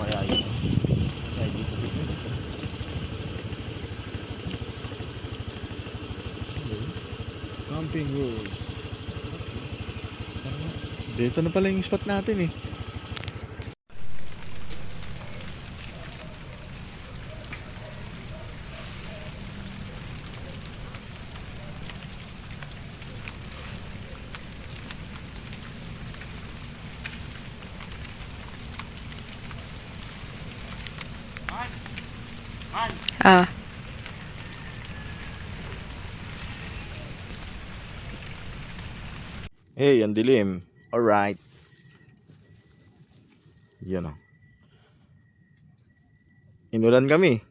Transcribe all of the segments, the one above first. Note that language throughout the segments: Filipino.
kaya yun? Kaya dito dito camping rules. Dito na pala yung spot natin eh. Ah. Hey, ang dilim. Alright. Yan o. Inulan kami.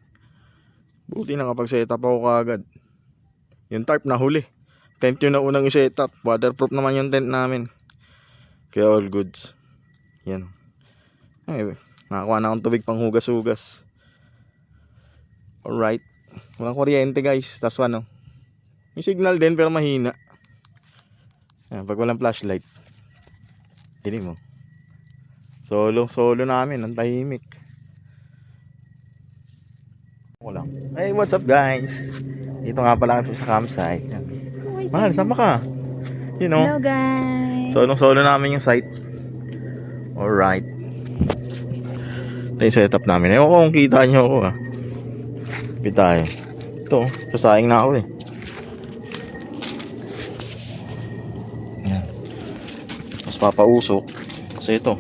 Buti nakapag-set up ako kagad. Yung tarp na huli. Tent yung naunang i-set up. Waterproof naman yung tent namin. Kaya all goods. Yan. Ay, nakakuha na akong tubig pang hugas-hugas. Alright. Walang kuryente guys. Tapos ano. May signal din pero mahina. Ayan, pag walang flashlight. Dilim mo. Solo, solo namin, ang tahimik. Ako lang. Hey, what's up guys? Dito nga pala kami sa campsite. Mahal, sama ka? You know, Hello guys. solo solo namin yung site. Alright. Ito yung setup namin. Ewan ko kung kita nyo ako ah. Kapit. Ito, sasayang na ako eh. Yan. Tapos papausok. Kasi ito.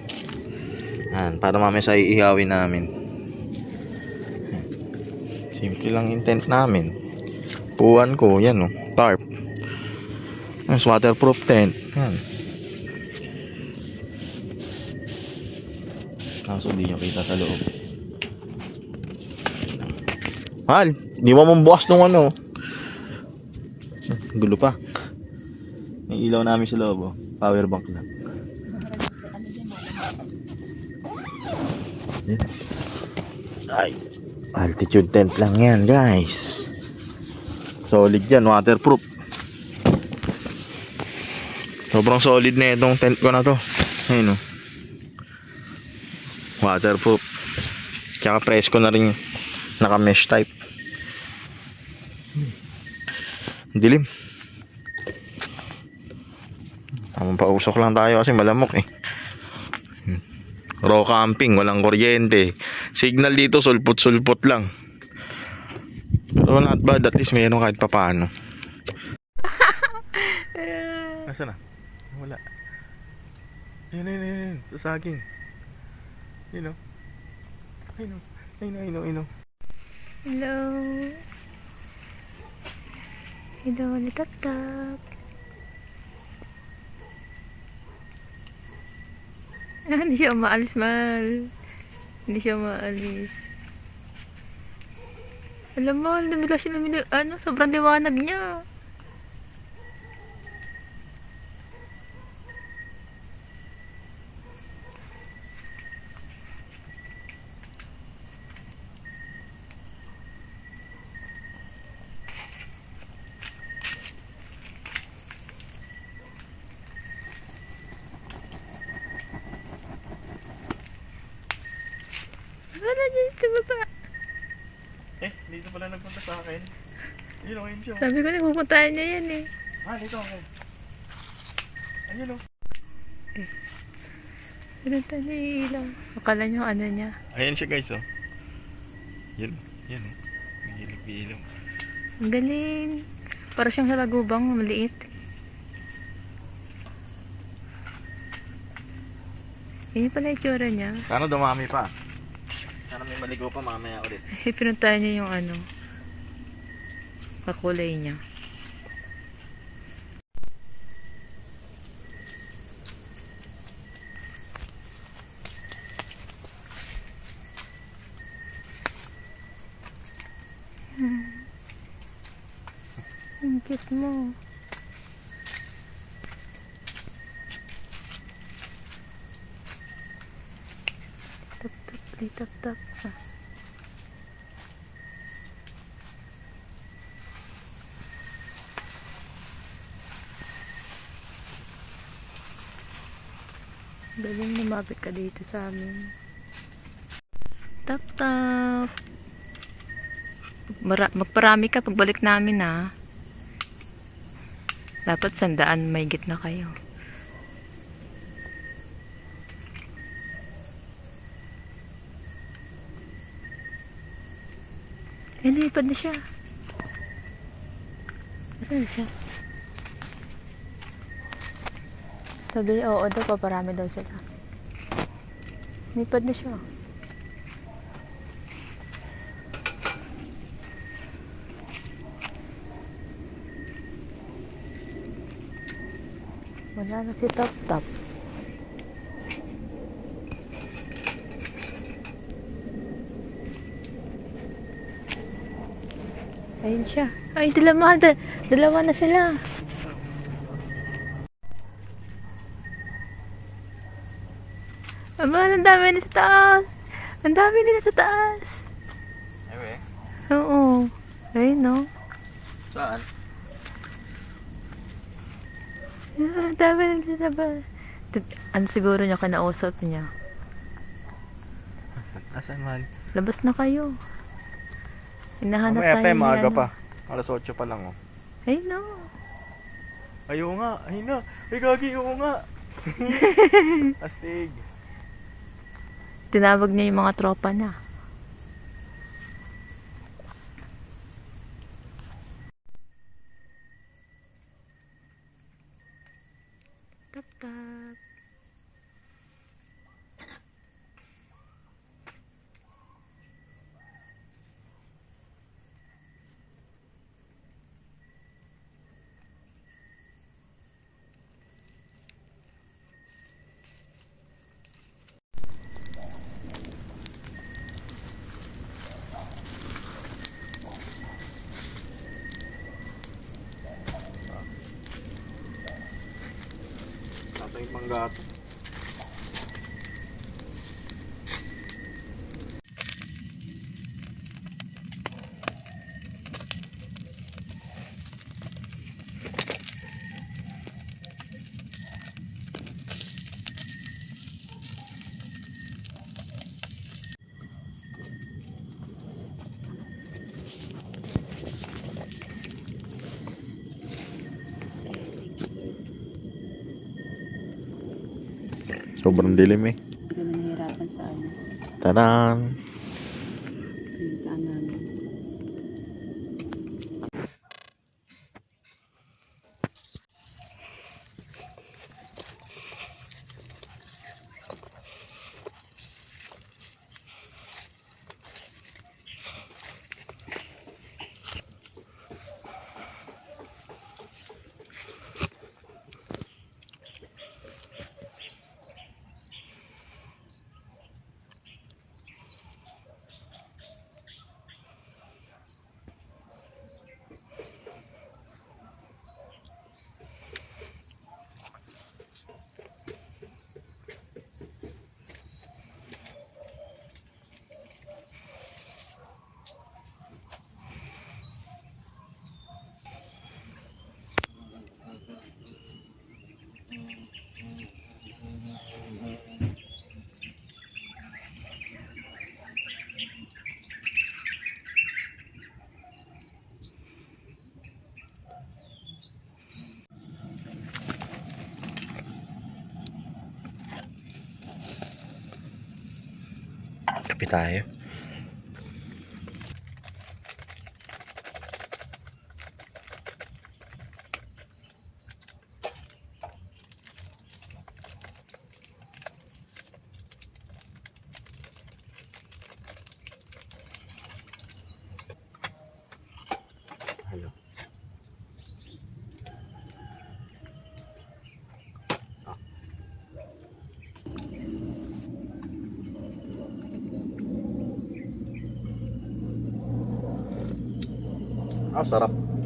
Yan, para mamaya sa iihawin namin. Simple lang yung tent namin. Puwan ko, yan oh, tarp. Yan, waterproof tent. Yan. Kaso di nyo kita sa loob. Mahal, di mo mambukas nung ano. Gulo pa. May ilaw namin sa loob, oh. Power bank. Yan. Ay, altitude tent lang yan, guys. Solid yan, waterproof. Sobrang solid na itong tent ko na to. Ayun, oh. Waterproof. Tsaka presko na rin yung naka-mesh type. Dilim. Tamang pausok lang tayo kasi malamok eh. Raw camping, walang kuryente. Signal dito, sulpot-sulpot lang. Pero not bad, at least mayroon kahit papaano. Nasaan na? Wala. Ayun, ayun, ayun, ayun. Sa saging. O, ayun o, ayun o. Hello. Hello, litatap. Ah, hindi siya maalis, mahal. Hindi siya maalis. Alam mo, lumilas siya lumilas. Ano, sobrang liwanag niya. Wala dito baba. Eh, dito pala nagpunta sa akin. Ayun o, ayun siya. Sabi ko na pupuntahan niya yan eh. Ah, dito ako. Ayun o. Pinunta niya yung ilaw. Akala niyo ano niya. Ayan siya guys oh. Yun, yan oh. May hilig Ang galing. Para siyang sa lagubang, maliit. Yun pala yung tsura niya. Sana dumami pa. Maligo pa mamaya ulit. Pinuntahan niya yung ano. Kakulay niya. Hmm. Ang cute mo. Tap tap tap tap. Ah. Galing lumapit ka dito sa amin. Tap tap. Mara- magparami ka pagbalik namin ha. Dapat sandaan may na kayo. Eh, lipad na siya. Ano siya? Sabi, oo daw, paparami daw sila. Lipad na siya. Wala na si Top Top. Ayun siya. Ay, dalawa, da, dalawa na sila. Aba, ang dami na sa taas. Ang dami nila sa taas. Ewe. Oo. Ayun, no? Saan? Ah, Ang dami nila sa taas. Ano siguro niya kanausap niya? Asan, mahal? Labas na kayo. Hinahanap Mamaya tayo pa, maaga pa. Alas 8 pa lang, oh. Ay, no. Ay, oo nga. Ay na. Ay, gagi, oo nga. Astig. Tinawag niya yung mga tropa niya. About. Sobrang dilim eh. Hindi nahihirapan sa ano. Tadan! Yung saan namin. Tayo. Ah, sarap.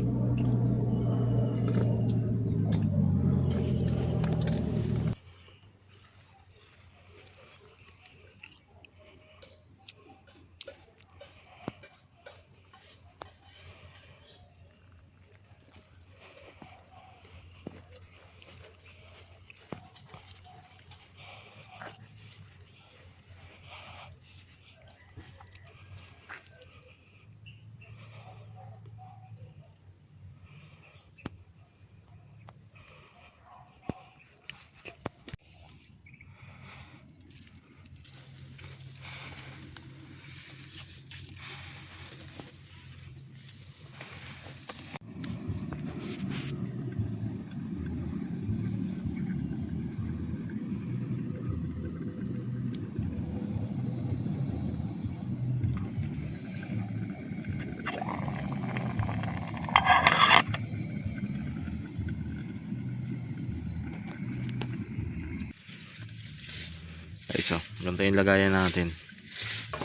Guys, oh, ganito yung lagayan natin.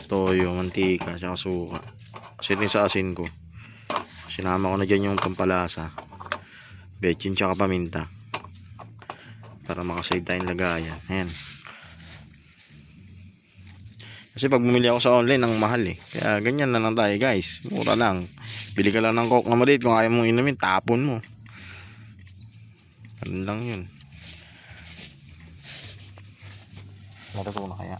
Toyo, mantika, tsaka suka. Yung sa asin ko. Sinama ko na dyan yung pampalasa. Bechin tsaka paminta. Para makasave tayong lagayan. Ayan. Kasi pag bumili ako sa online, ang mahal eh. Kaya ganyan na lang tayo guys. Mura lang. Bili ka lang ng coke na maliit. Kung ayaw mong inumin, tapon mo. Ano lang yun. Naruto na kaya.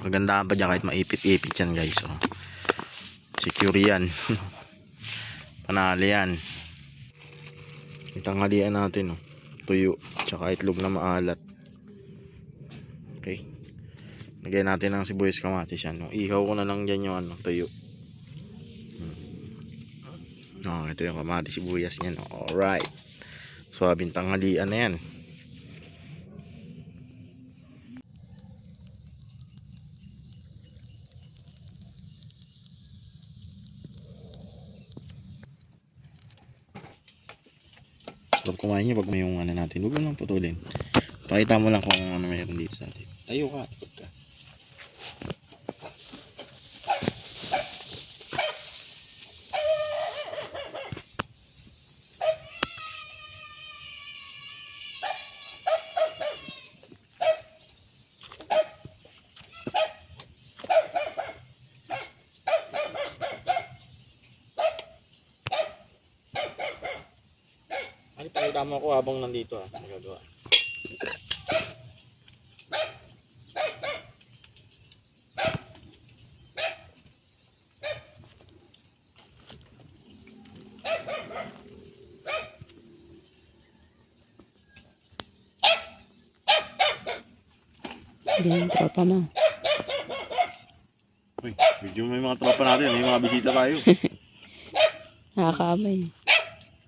Maganda pa dyan kahit maipit-ipit yan guys. Oh. Secure yan. Panalo yan. Itanghalian natin. Oh. Tuyo. Tsaka itlog na maalat. Okay. Lagyan natin ng sibuyas kamatis yan. Oh. Ihaw ko na lang dyan yung ano, tuyo. Hmm. Oh, ito yung kamatis sibuyas niyan. Oh. Alright. Swabing tanghalian na yan. Sarap kumain niya pag may yung ano natin. Huwag mo lang putulin. Pakita mo lang kung ano meron dito sa atin. Tayo ka. Ikot ka. Ako habang nandito ah. Magagawa. Ganyan tropa mo. Uy, video mo yung mga tropa natin. May mga bisita tayo. Nakakaamay.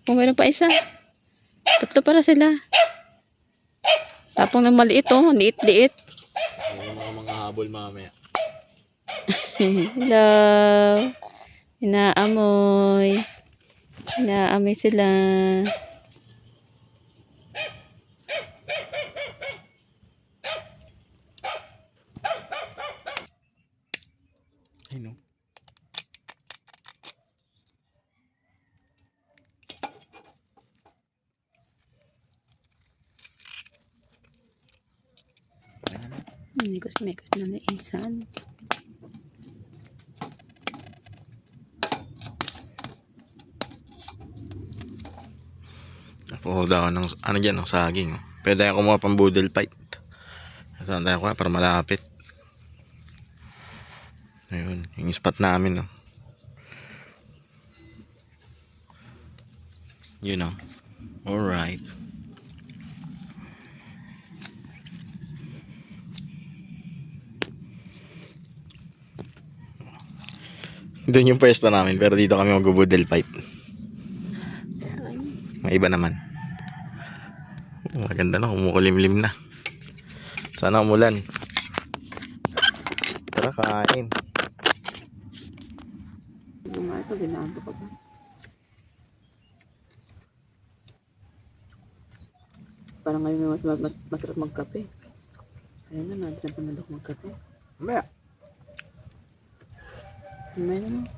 Kung meron pa isa. Tatlo para sila. Tapong ng maliit oh. Liit-liit. Mga mga habol mamaya. Hello. Inaamoy. Inaamoy sila. Hindi ko sumekos na may insan. Napuhod ako ng, ano dyan, ng saging. oh. Pwede ako kumuha pang boodle fight. Saan tayo kuha para malapit. Ayun, yung spot namin, no. You know. Alright. Doon yung pwesto namin, pero dito kami mag-boodle fight. May iba naman. Maganda na, kumukulimlim na. Sana umulan. Tara, kain. Nga ito, ginagawa ko ba? Parang ngayon mas, mas, masarap magkape. Ayun na, natin na panalo magkape. Mamaya. May naman.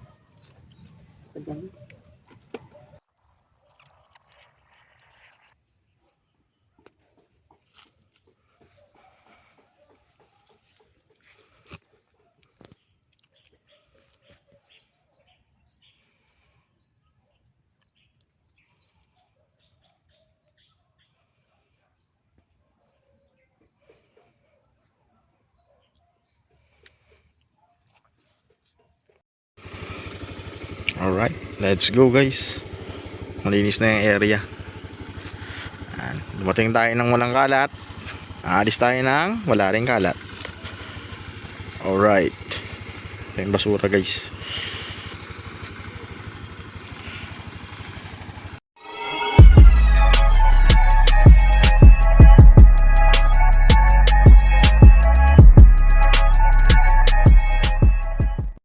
Alright, let's go guys. Malinis na yung area. Ayan, Dumating tayo ng walang kalat. Aalis tayo ng wala rin kalat. Alright. Ito yung basura guys.